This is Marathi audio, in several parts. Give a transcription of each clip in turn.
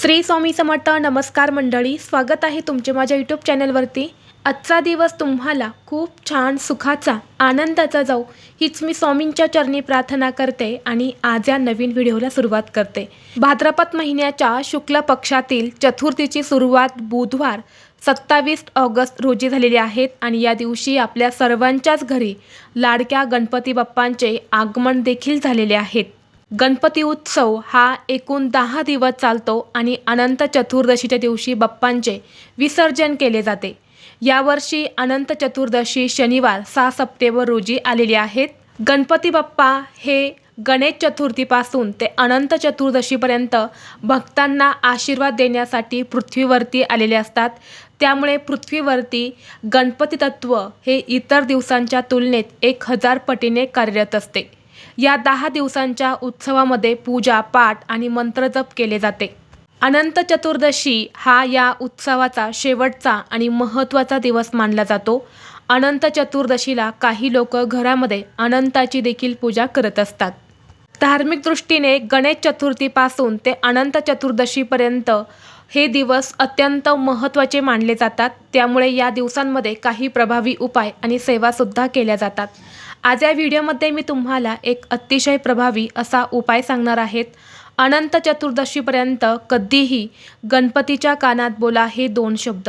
श्री स्वामी समर्थ नमस्कार मंडळी स्वागत आहे तुमचे माझ्या यूट्यूब चॅनलवरती. आजचा दिवस तुम्हाला खूप छान सुखाचा आनंदाचा जाऊ हीच मी स्वामींच्या चरणी प्रार्थना करते आणि आज या नवीन व्हिडिओला सुरुवात करते. भाद्रपद महिन्याच्या शुक्ल पक्षातील चतुर्थीची सुरुवात बुधवार सत्तावीस ऑगस्ट रोजी झालेली आहेत आणि या दिवशी आपल्या सर्वांच्याच घरी लाडक्या गणपती बाप्पांचे आगमन देखील झालेले आहेत. गणपती उत्सव हा एकूण दहा दिवस चालतो आणि अनंत चतुर्दशीच्या दिवशी बाप्पांचे विसर्जन केले जाते. यावर्षी अनंत चतुर्दशी शनिवार सहा सप्टेंबर रोजी आलेली आहेत गणपती बाप्पा हे गणेश चतुर्थीपासून ते अनंत चतुर्दशीपर्यंत भक्तांना आशीर्वाद देण्यासाठी पृथ्वीवरती आलेले असतात. त्यामुळे पृथ्वीवरती गणपती तत्व हे इतर दिवसांच्या तुलनेत एक हजार पटीने कार्यरत असते. या दहा दिवसांच्या उत्सवामध्ये पूजा पाठ आणि मंत्रजप केले जाते. अनंत चतुर्दशी हा या उत्सवाचा शेवटचा आणि महत्त्वाचा दिवस मानला जातो. अनंत चतुर्दशीला काही लोक घरामध्ये अनंताची देखील पूजा करत असतात. धार्मिक दृष्टीने गणेश चतुर्थीपासून ते अनंत चतुर्दशीपर्यंत हे दिवस अत्यंत महत्त्वाचे मानले जातात. त्यामुळे या दिवसांमध्ये काही प्रभावी उपाय आणि सेवासुद्धा केल्या जातात. आज या व्हिडिओमध्ये मी तुम्हाला एक अतिशय प्रभावी असा उपाय सांगणार आहेत. अनंत चतुर्दशीपर्यंत कधीही गणपतीच्या कानात बोला हे दोन शब्द.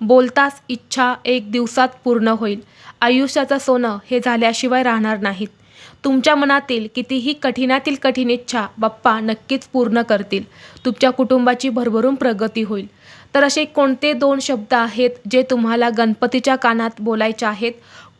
बोलताच इच्छा एक दिवसात पूर्ण होईल. आयुष्याचं सोनं हे झाल्याशिवाय राहणार नाहीत. तुमच्या मनातील कितीही कठीणातील कठीण इच्छा बाप्पा नक्कीच पूर्ण करतील. तुमच्या कुटुंबाची भरभरून प्रगती होईल. तर असे कोणते दोन शब्द आहेत जे तुम्हाला गणपतीच्या कानात बोलायचे आहेत?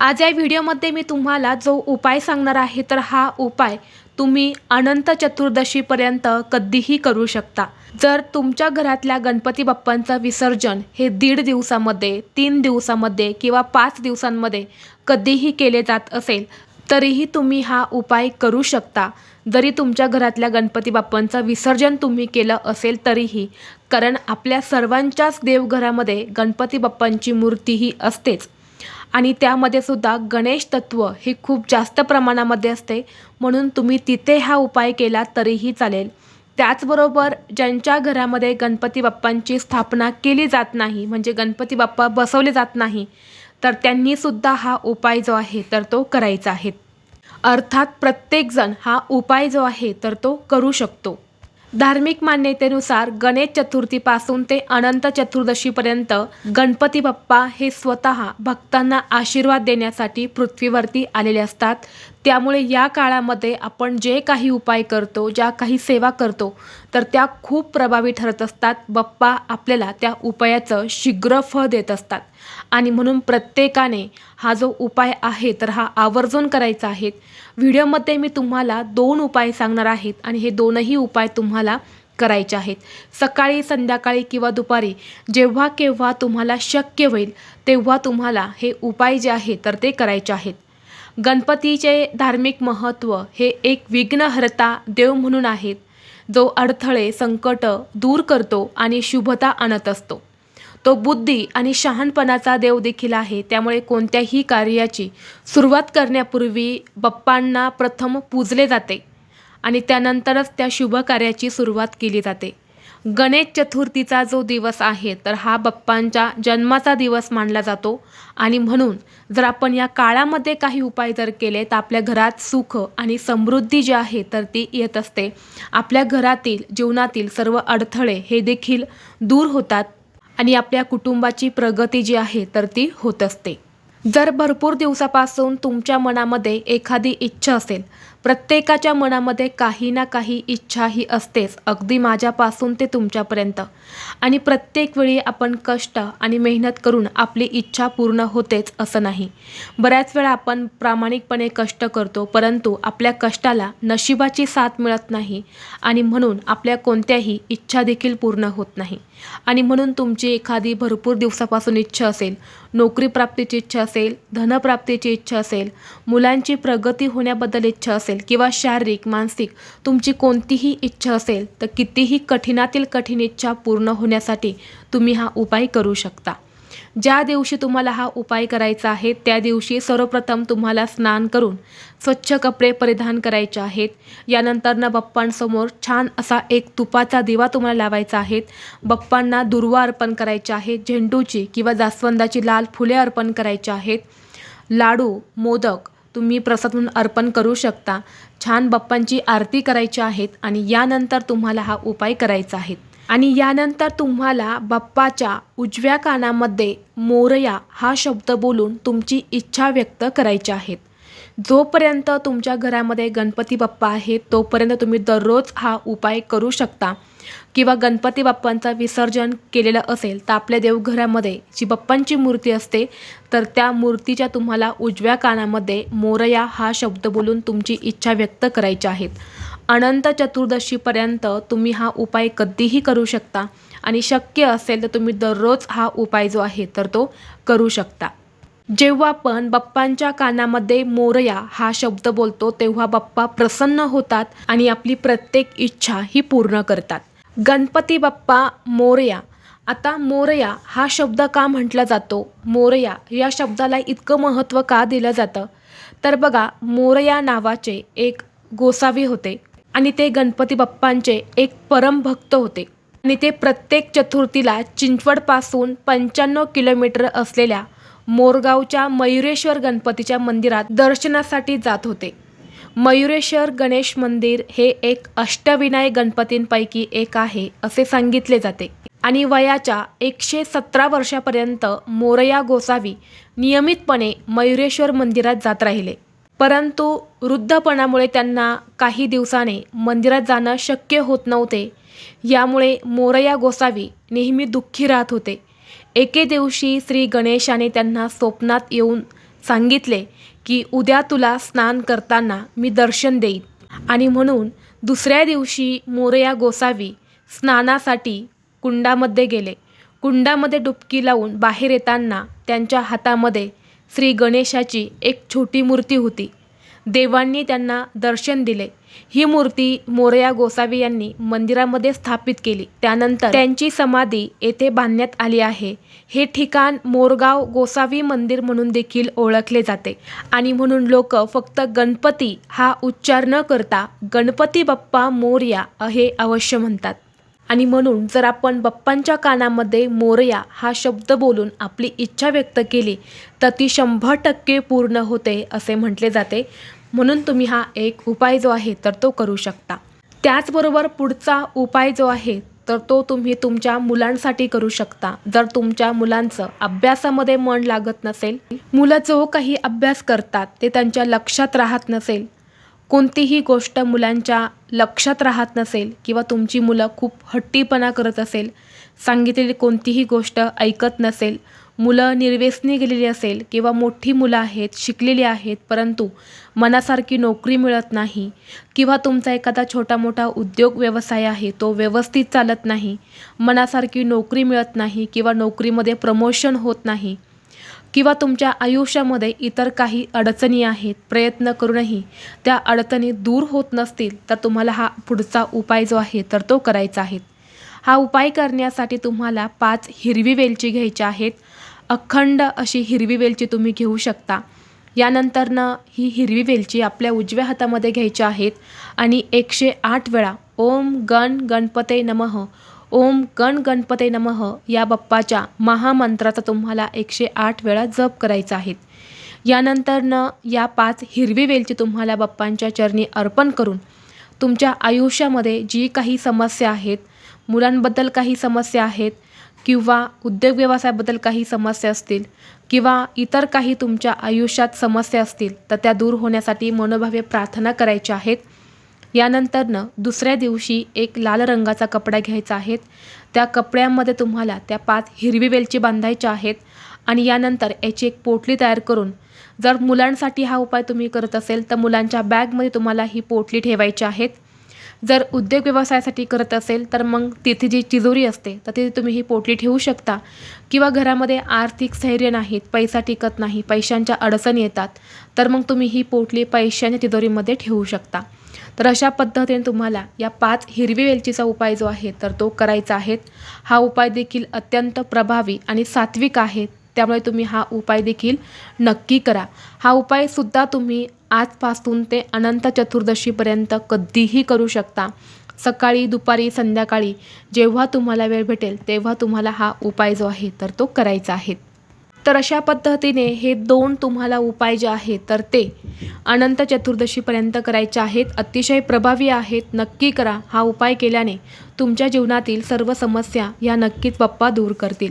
आज या व्हिडिओमध्ये मी तुम्हाला जो उपाय सांगणार आहे तर हा उपाय तुम्ही अनंत चतुर्दशीपर्यंत कधीही करू शकता. जर तुमच्या घरातल्या गणपती बाप्पांचं विसर्जन हे दीड दिवसामध्ये तीन दिवसामध्ये किंवा पाच दिवसांमध्ये कधीही केले जात असेल तरीही तुम्ही हा उपाय करू शकता. जरी तुमच्या घरातल्या गणपती बाप्पांचं विसर्जन तुम्ही केलं असेल तरीही. कारण आपल्या सर्वांच्याच देवघरामध्ये गणपती बाप्पांची मूर्ती ही असतेच. आणि त्यामध्ये सुद्धा गणेश तत्व हे खूप जास्त प्रमाणामध्ये असते. म्हणून तुम्ही तिथे हा उपाय केला तरीही चालेल. त्याचबरोबर ज्यांच्या घरामध्ये गणपती बाप्पांची स्थापना केली जात नाही म्हणजे गणपती बाप्पा बसवले जात नाही तर त्यांनीसुद्धा हा उपाय जो आहे तर तो करायचा आहे. अर्थात प्रत्येकजण हा उपाय जो आहे तर तो करू शकतो. धार्मिक मान्यतेनुसार गणेश चतुर्थीपासून ते अनंत चतुर्दशीपर्यंत गणपती बाप्पा हे स्वतः भक्तांना आशीर्वाद देण्यासाठी पृथ्वीवरती आलेले असतात. त्यामुळे या काळामध्ये आपण जे काही उपाय करतो ज्या काही सेवा करतो तर त्या खूप प्रभावी ठरत असतात. बाप्पा आपल्याला त्या उपायाचं शीघ्र फळ देत असतात. आणि म्हणून प्रत्येकाने हा जो उपाय आहे तर हा आवर्जून करायचा आहे. व्हिडिओमध्ये मी तुम्हाला दोन उपाय सांगणार आहेत आणि हे दोनही उपाय तुम्हाला करायचे आहेत. सकाळी संध्याकाळी किंवा दुपारी जेव्हा केव्हा तुम्हाला शक्य होईल तेव्हा तुम्हाला हे उपाय जे आहे तर ते करायचे आहेत. गणपतीचे धार्मिक महत्त्व हे एक विघ्नहर्ता देव म्हणून आहेत. जो अडथळे संकट दूर करतो आणि शुभता आणत असतो. तो बुद्धी आणि शहाणपणाचा देव देखील आहे. त्यामुळे कोणत्याही कार्याची सुरुवात करण्यापूर्वी बाप्पांना प्रथम पूजले जाते आणि त्यानंतरच त्या शुभ कार्याची सुरुवात केली जाते. गणेश चतुर्थीचा जो दिवस आहे तर हा बाप्पांच्या जन्माचा दिवस मानला जातो. आणि म्हणून जर आपण या काळामध्ये काही उपाय जर केले तर आपल्या घरात सुख आणि समृद्धी जी आहे तर ती येत असते. आपल्या घरातील जीवनातील सर्व अडथळे हे देखील दूर होतात आणि आपल्या कुटुंबाची प्रगती जी आहे तर ती होत असते. जर भरपूर दिवसापासून तुमच्या मनामध्ये एखादी इच्छा असेल प्रत्येकाच्या मनामध्ये काही ना काही इच्छा ही असतेच अगदी माझ्यापासून ते तुमच्यापर्यंत. आणि प्रत्येक वेळी आपण कष्ट आणि मेहनत करून आपली इच्छा पूर्ण होतेच असं नाही. बऱ्याच वेळा आपण प्रामाणिकपणे कष्ट करतो परंतु आपल्या कष्टाला नशिबाची साथ मिळत नाही आणि म्हणून आपल्या कोणत्याही इच्छा देखील पूर्ण होत नाही. आणि म्हणून तुमची एखादी भरपूर दिवसापासून इच्छा असेल नोकरी प्राप्तीची इच्छा असेल धनप्राप्तीची इच्छा असेल मुलांची प्रगती होण्याबद्दल इच्छा असेल किंवा शारीरिक मानसिक तुमची कोणतीही इच्छा असेल तर कितीही कठीणातील कठीण इच्छा पूर्ण होण्यासाठी तुम्ही हा उपाय करू शकता. ज्या दिवशी तुम्हाला हा उपाय करायचा आहे त्या दिवशी सर्वप्रथम तुम्हाला स्नान करून स्वच्छ कपडे परिधान करायचे आहेत. यानंतरनं बाप्पांसमोर छान असा एक तुपाचा दिवा तुम्हाला लावायचा आहे. बाप्पांना दुर्वा अर्पण करायचे आहे झेंडूची किंवा जास्वंदाची लाल फुले अर्पण करायची आहेत. लाडू मोदक तुम्ही प्रसाद म्हणून अर्पण करू शकता. छान बाप्पांची आरती करायची आहेत आणि यानंतर तुम्हाला हा उपाय करायचा आहे. आणि यानंतर तुम्हाला बाप्पाच्या उजव्या कानामध्ये मोरया हा शब्द बोलून तुमची इच्छा व्यक्त करायची आहेत. जोपर्यंत तुमच्या घरामध्ये गणपती बाप्पा आहेत तोपर्यंत तुम्ही दररोज हा उपाय करू शकता. किंवा गणपती बाप्पांचं विसर्जन केलेलं असेल तर आपल्या देवघरामध्ये जी बाप्पांची मूर्ती असते तर त्या मूर्तीच्या तुम्हाला उजव्या कानामध्ये मोरया हा शब्द बोलून तुमची इच्छा व्यक्त करायची आहेत. अनंत चतुर्दशीपर्यंत तुम्ही हा उपाय कधीही करू शकता. आणि शक्य असेल तर तुम्ही दररोज हा उपाय जो आहे तर तो करू शकता. जेव्हा आपण बाप्पांच्या कानामध्ये मोरया हा शब्द बोलतो तेव्हा बाप्पा प्रसन्न होतात आणि आपली प्रत्येक इच्छा ही पूर्ण करतात. गणपती बाप्पा मोरया. आता मोरया हा शब्द का म्हटला जातो? मोरया या शब्दाला इतकं महत्त्व का दिलं जातं? तर बघा मोरया नावाचे एक गोसावी होते आणि ते गणपती बाप्पांचे एक परमभक्त होते. आणि ते प्रत्येक चतुर्थीला चिंचवडपासून पंच्याण्णव किलोमीटर असलेल्या मोरगावच्या मयुरेश्वर गणपतीच्या मंदिरात दर्शनासाठी जात होते. मयुरेश्वर गणेश मंदिर हे एक अष्टविनायक गणपतींपैकी एक आहे असे सांगितले जाते. आणि वयाच्या एकशे सतरा वर्षापर्यंत मोरया गोसावी नियमितपणे मयुरेश्वर मंदिरात जात राहिले. परंतु वृद्धपणामुळे त्यांना काही दिवसाने मंदिरात जाणं शक्य होत नव्हते. यामुळे मोरया गोसावी नेहमी दुःखी राहत होते. एके दिवशी श्री गणेशाने त्यांना स्वप्नात येऊन सांगितले की उद्या तुला स्नान करताना मी दर्शन देईन. आणि म्हणून दुसऱ्या दिवशी मोरया गोसावी स्नानासाठी कुंडामध्ये गेले. कुंडामध्ये डुबकी लावून बाहेर येताना त्यांच्या हातामध्ये श्री गणेशाची एक छोटी मूर्ती होती. देवांनी त्यांना दर्शन दिले. ही मूर्ती मोरया गोसावी यांनी मंदिरामध्ये स्थापित केली. त्यानंतर त्यांची समाधी येथे बांधण्यात आली आहे. हे ठिकाण मोरगाव गोसावी मंदिर म्हणून देखील ओळखले जाते. आणि म्हणून लोक फक्त गणपती हा उच्चार न करता गणपती बाप्पा मोरया हे अवश्य म्हणतात. आणि म्हणून जर आपण बाप्पांच्या कानामध्ये मोरया हा शब्द बोलून आपली इच्छा व्यक्त केली तर ती शंभर टक्के पूर्ण होते असे म्हटले जाते. म्हणून तुम्ही हा एक उपाय जो आहे तर तो करू शकता. त्याचबरोबर पुढचा उपाय जो आहे तर तो तुम्ही तुमच्या मुलांसाठी करू शकता. जर तुमच्या मुलांचं अभ्यासामध्ये मन लागत नसेल मुलं जो काही अभ्यास करतात ते त्यांच्या लक्षात राहत नसेल कोणतीही गोष्ट मुलांच्या लक्षात राहत नसेल किंवा तुमची मुलं खूप हट्टीपणा करत असेल सांगितलेली कोणतीही गोष्ट ऐकत नसेल मुलं निर्व्यसनी गेलेली असेल किंवा मोठी मुलं आहेत शिकलेली आहेत परंतु मनासारखी नोकरी मिळत नाही किंवा तुमचा एखादा छोटा मोठा उद्योग व्यवसाय आहे तो व्यवस्थित चालत नाही मनासारखी नोकरी मिळत नाही किंवा नोकरीमध्ये प्रमोशन होत नाही किंवा तुमच्या आयुष्यामध्ये इतर काही अडचणी आहेत प्रयत्न करूनही त्या अडचणी दूर होत नसतील तर तुम्हाला हा पुढचा उपाय जो आहे तर तो करायचा आहे. हा उपाय करण्यासाठी तुम्हाला पाच हिरवी वेलची घ्यायची आहेत. अखंड अशी हिरवी वेलची तुम्ही घेऊ शकता. यानंतरनं ही हिरवी वेलची आपल्या उजव्या हातामध्ये घ्यायच्या आहेत आणि एकशे आठ वेळा ओम गण गणपते नमः ओम गण गणपते नमः या बाप्पाच्या महामंत्राचा तुम्हाला एकशे आठ वेळा जप करायचा आहे. यानंतरनं या पाच हिरवी वेलची तुम्हाला बाप्पांच्या चरणी अर्पण करून तुमच्या आयुष्यामध्ये जी काही समस्या आहेत मुलांबद्दल काही समस्या आहेत किंवा उद्योग व्यवसायाबद्दल काही समस्या असतील किंवा इतर काही तुमच्या आयुष्यात समस्या असतील तर त्या दूर होण्यासाठी मनोभावे प्रार्थना करायच्या आहेत. यानंतरनं दुसऱ्या दिवशी एक लाल रंगाचा कपडा घ्यायचा आहे. त्या कपड्यामध्ये तुम्हाला त्या पाच हिरवी वेलची बांधायच्या आहेत आणि यानंतर याची एक पोटली तयार करून जर मुलांसाठी हा उपाय तुम्ही करत असेल तर मुलांच्या बॅगमध्ये तुम्हाला ही पोटली ठेवायची आहेत. जर उद्योग व्यवसायासाठी करत असेल तर मग तिथे जी तिजोरी असते तर तिथे तुम्ही ही पोटली ठेवू शकता. किंवा घरामध्ये आर्थिक स्थैर्य नाहीत पैसा टिकत नाही पैशांच्या अडचणी येतात तर मग तुम्ही ही पोटली पैशांच्या तिजोरीमध्ये ठेवू शकता. तर अशा पद्धतीने तुम्हाला या पाच हिरवी वेलचीचा उपाय जो आहे तर तो करायचा आहे. हा उपाय देखील अत्यंत प्रभावी आणि सात्विक आहे. त्यामुळे तुम्ही हा उपाय देखील नक्की करा. हा उपायसुद्धा तुम्ही आजपासून ते अनंत चतुर्दशीपर्यंत कधीही करू शकता. सकाळी दुपारी संध्याकाळी जेव्हा तुम्हाला वेळ भेटेल तेव्हा तुम्हाला हा उपाय जो आहे तर तो करायचा आहे. तर अशा पद्धतीने हे दोन तुम्हाला उपाय जे आहेत तर ते अनंत चतुर्दशीपर्यंत करायचे आहेत. अतिशय प्रभावी आहेत. नक्की करा. हा उपाय केल्याने तुमच्या जीवनातील सर्व समस्या या नक्कीच बाप्पा दूर करतील.